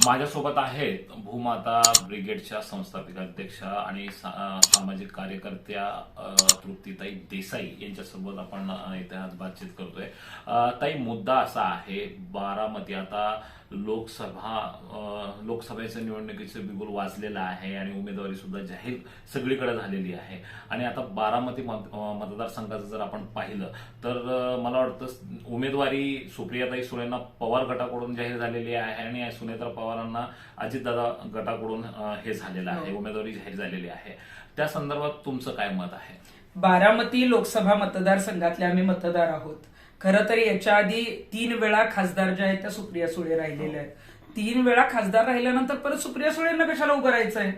माझ्यासोबत आहेत भूमाता ब्रिगेडच्या संस्थापिका अध्यक्षा आणि सा- सामाजिक कार्यकर्त्या तृप्तीताई देसाई यांच्यासोबत आपण इतिहास इथे आज बातचीत करतोय. ताई मुद्दा असा आहे बारामती आता लोकसभा लोकसभेच्या निवडणुकीचं बिगुल वाजलेलं आहे आणि उमेदवारी सुद्धा जाहीर सगळीकडे झालेली आहे. आणि आता बारामती मत- मतदारसंघाचं जर आपण पाहिलं तर मला वाटतं उमेदवारी सुप्रियाताई सुनेना पवार गटाकडून जाहीर झालेली आहे आणि सुनेत्रा पवारांना अजितदादा गटाकडून हे झालेलं आहे उमेदवारी जाहीर झालेली आहे. त्या संदर्भात तुमचं काय मत आहे? बारामती लोकसभा मतदारसंघातले आम्ही मतदार आहोत. खरं तर याच्या आधी तीन वेळा खासदार जे आहेत त्या सुप्रिया सुळे राहिलेल्या आहेत. तीन वेळा खासदार राहिल्यानंतर परत सुप्रिया सुळेंना कशाला उभं राहायचंय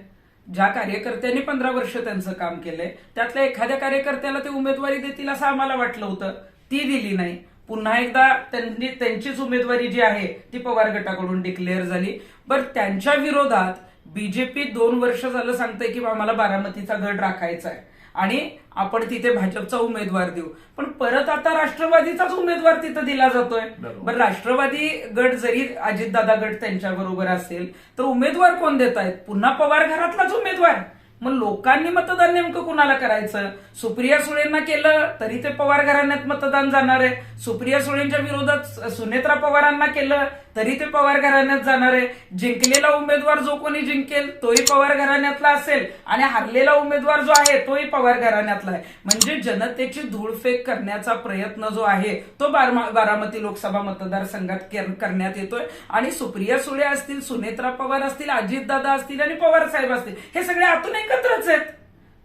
ज्या कार्यकर्त्यांनी पंधरा वर्ष त्यांचं काम केलंय त्यातल्या एखाद्या कार्यकर्त्याला ते उमेदवारी देतील असं आम्हाला वाटलं होतं. ती दिली नाही. पुन्हा एकदा त्यांनी त्यांचीच उमेदवारी जी आहे ती पवार गटाकडून डिक्लेअर झाली. बरं त्यांच्या विरोधात बीजेपी दोन वर्ष झालं सांगतंय की आम्हाला बारामतीचा गड राखायचा आहे आणि आपण तिथे भाजपचा उमेदवार देऊ. पण परत आता राष्ट्रवादीचाच उमेदवार तिथं दिला जातोय. बरं राष्ट्रवादी गट जरी अजितदादा गट त्यांच्या बरोबर असेल तर उमेदवार कोण देत आहेत पुन्हा पवार घरातलाच उमेदवार. मग लोकांनी मतदान नेमकं कुणाला करायचं? सुप्रिया सुळेंना केलं तरी ते पवार घराण्यात मतदान जाणार आहे. सुप्रिया सुळेंच्या विरोधात सुनेत्रा पवारांना केलं तरी ते पवार घराण्यात जाणार आहे. जिंकलेला उमेदवार जो कोणी जिंकेल तोही पवार घराण्यातला असेल. आणि हरलेला उमेदवार जो आहे तोही पवार घराण्यातला आहे. म्हणजे जनतेची धूळफेक करण्याचा प्रयत्न जो आहे तो बारामती लोकसभा मतदारसंघात करण्यात येतोय. आणि सुप्रिया सुळे असतील सुनेत्रा पवार असतील अजितदादा असतील आणि पवार साहेब असतील हे सगळे आतून एकत्रच आहेत.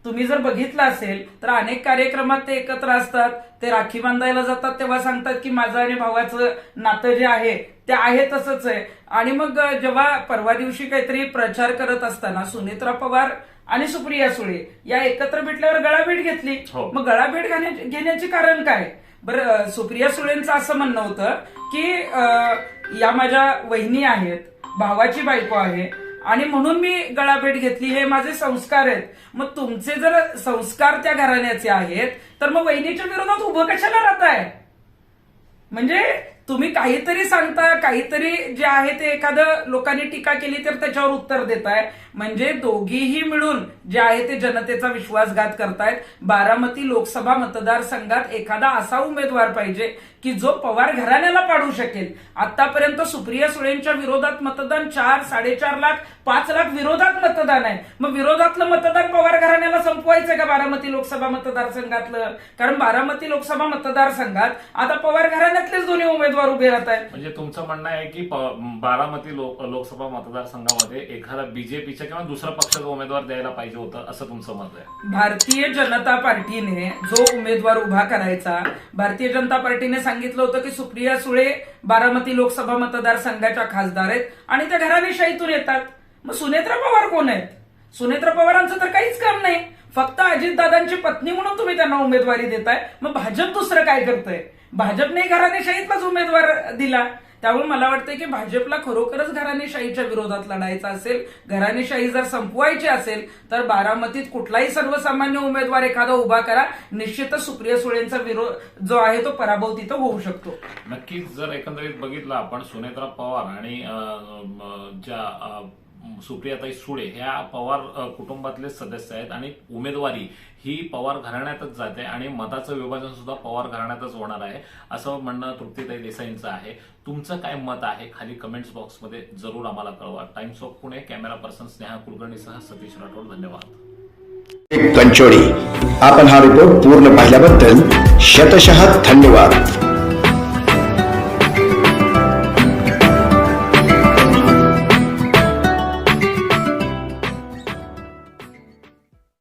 तुम्ही जर बघितलं असेल तर अनेक कार्यक्रमात ते एकत्र असतात. ते राखी बांधायला जातात तेव्हा सांगतात की माझं आणि भावाचं नातं जे आहे ते आहे तसंच आहे. आणि मग जेव्हा परवा दिवशी काहीतरी प्रचार करत असताना सुनेत्रा पवार आणि सुप्रिया सुळे या एकत्र भेटल्यावर गळाभेट घेतली. हो. मग गळाभेट घेण्या- घेण्याचे कारण काय? बरं सुप्रिया सुळेंचं असं म्हणणं होतं की या माझ्या वहिनी आहेत भावाची बायको आहे आणि म्हणून मी गळाभेट घेतली. हे माझे संस्कार आहेत. मग तुमचे जर संस्कार त्या घराण्याचे आहेत तर मग वहिनीच्या विरोधात उभं कशाला राहताय? म्हणजे तुम्ही काहीतरी सांगता काहीतरी जे आहे ते एखादं लोकांनी टीका केली तर त्याच्यावर उत्तर देताय. म्हणजे दोघीही मिळून जे आहे ते जनतेचा विश्वासघात करतायत. बारामती लोकसभा मतदारसंघात एखादा असा उमेदवार पाहिजे की जो पवार घराण्याला पाडू शकेल. आतापर्यंत सुप्रिया सुळेंच्या विरोधात मतदान चार साडेचार लाख पाच लाख विरोधात मतदान आहे. मग विरोधातलं मतदान पवार घराण्याला संपवायचं का बारामती लोकसभा मतदारसंघातलं? कारण बारामती लोकसभा मतदारसंघात आता पवार घराण्यातलेच दोन्ही उमेदवार उभे राहत आहेत. म्हणजे तुमचं म्हणणं आहे की बारामती लोक लोकसभा मतदारसंघामध्ये एखादा बीजेपीच्या किंवा दुसऱ्या पक्षाचा उमेदवार द्यायला पाहिजे होतं असं तुमचं मत आहे? भारतीय जनता पार्टीने जो उमेदवार उभा करायचा भारतीय जनता पार्टीने सांगितलं होतं की सुप्रिया सुळे बारामती लोकसभा मतदारसंघाच्या खासदार आहेत आणि त्या घराणेशाहीतून येतात. मग सुनेत्रा पवार कोण आहेत? सुनेत्रा पवारांचं तर काहीच काम नाही. फक्त अजितदादांची पत्नी म्हणून तुम्ही त्यांना उमेदवारी देताय. मग भाजप दुसरं काय करतंय? भाजपने घराणेशाहीतलाच उमेदवार दिला. त्यामुळे मला वाटतं की भाजपला खरोखरच घराणेशाहीच्या विरोधात लढायचं असेल घराणेशाही जर संपवायची असेल तर बारामतीत कुठलाही सर्वसामान्य उमेदवार एखादा उभा करा. निश्चितच सुप्रिया सुळेंचा विरोध जो आहे तो पराभव तिथं होऊ शकतो. नक्कीच जर एकंदरीत बघितलं आपण सुनेत्रा पवार आणि ज्या सुप्रियाताई सुळे ह्या पवार कुटुंबातलेच कुटुंबातले सदस्य आहेत आणि उमेदवारी ही पवार घराण्यातच जाते आणि मताचं विभाजन सुद्धा पवार घराण्यातच होणार आहे असं म्हणणं तृप्तीताई देसाईंचं आहे. तुमचं काय मत आहे? खाली कमेंट्स बॉक्समध्ये जरूर आम्हाला कळवा. Times of Pune camera person Sneha कुलकर्णीसह Satish Rathod धन्यवाद. कंचोळी. आपण हा रिपोर्ट पूर्ण पाहिल्याबद्दल शतशः धन्यवाद.